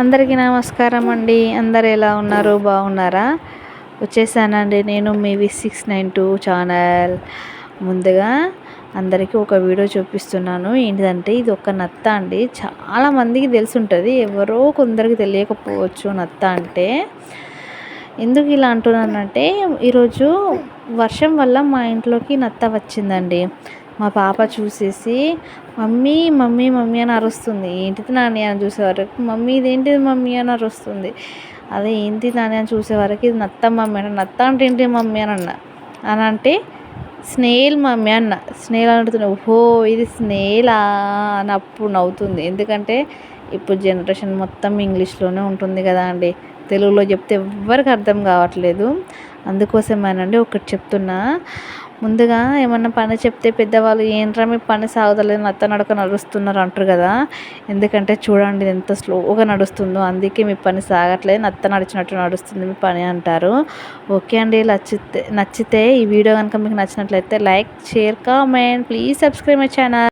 అందరికీ నమస్కారం అండి. అందరు ఎలా ఉన్నారు? బాగున్నారా? వచ్చేసానండి నేను మీ V six nine two channel. ముందుగా అందరికీ ఒక వీడియో చూపిస్తున్నాను. ఏంటిదంటే ఇది ఒక నత్త అండి. చాలా మందికి తెలిసి ఉంటుంది ఎవరో కొందరికి తెలియకపోవచ్చు నత్త అంటే. ఎందుకు ఇలా అంటున్నానంటే ఈరోజు వర్షం వల్ల మా ఇంట్లోకి నత్త వచ్చిందండి. మా పాప చూసేసి మమ్మీ మమ్మీ మమ్మీ అని అరుస్తుంది. ఏంటిది నాని అని చూసేవరకు మమ్మీ ఇదేంటిది మమ్మీ అని అరుస్తుంది. అదే ఏంటి నాని అని చూసేవరకు ఇది నత్త మమ్మీ అన్న నత్త అంటే ఏంటి మమ్మీ అని అన్న. అని అంటే స్నేల్ మమ్మీ అన్న. స్నేల్ అంటుంది ఓహో ఇది స్నేలా అని అప్పుడు నవ్వుతుంది. ఎందుకంటే ఇప్పుడు జనరేషన్ మొత్తం ఇంగ్లీష్లోనే ఉంటుంది కదా అండి. తెలుగులో చెప్తే ఎవ్వరికి అర్థం కావట్లేదు. అందుకోసమేనండి ఒకటి చెప్తున్నా. ముందుగా ఏమన్నా పని చెప్తే పెద్దవాళ్ళు ఏంట్రా మీ పని సాగుతలేదు నత్త నడక నడుస్తున్నారు అంటారు కదా. ఎందుకంటే చూడండి ఎంత స్లోగా నడుస్తుందో అందుకే మీ పని సాగట్లేదు నత్త నడిచినట్టు నడుస్తుంది మీ పని అంటారు. ఓకే అండి నచ్చితే నచ్చితే ఈ వీడియో కనుక మీకు నచ్చినట్లయితే like share comment please subscribe my channel.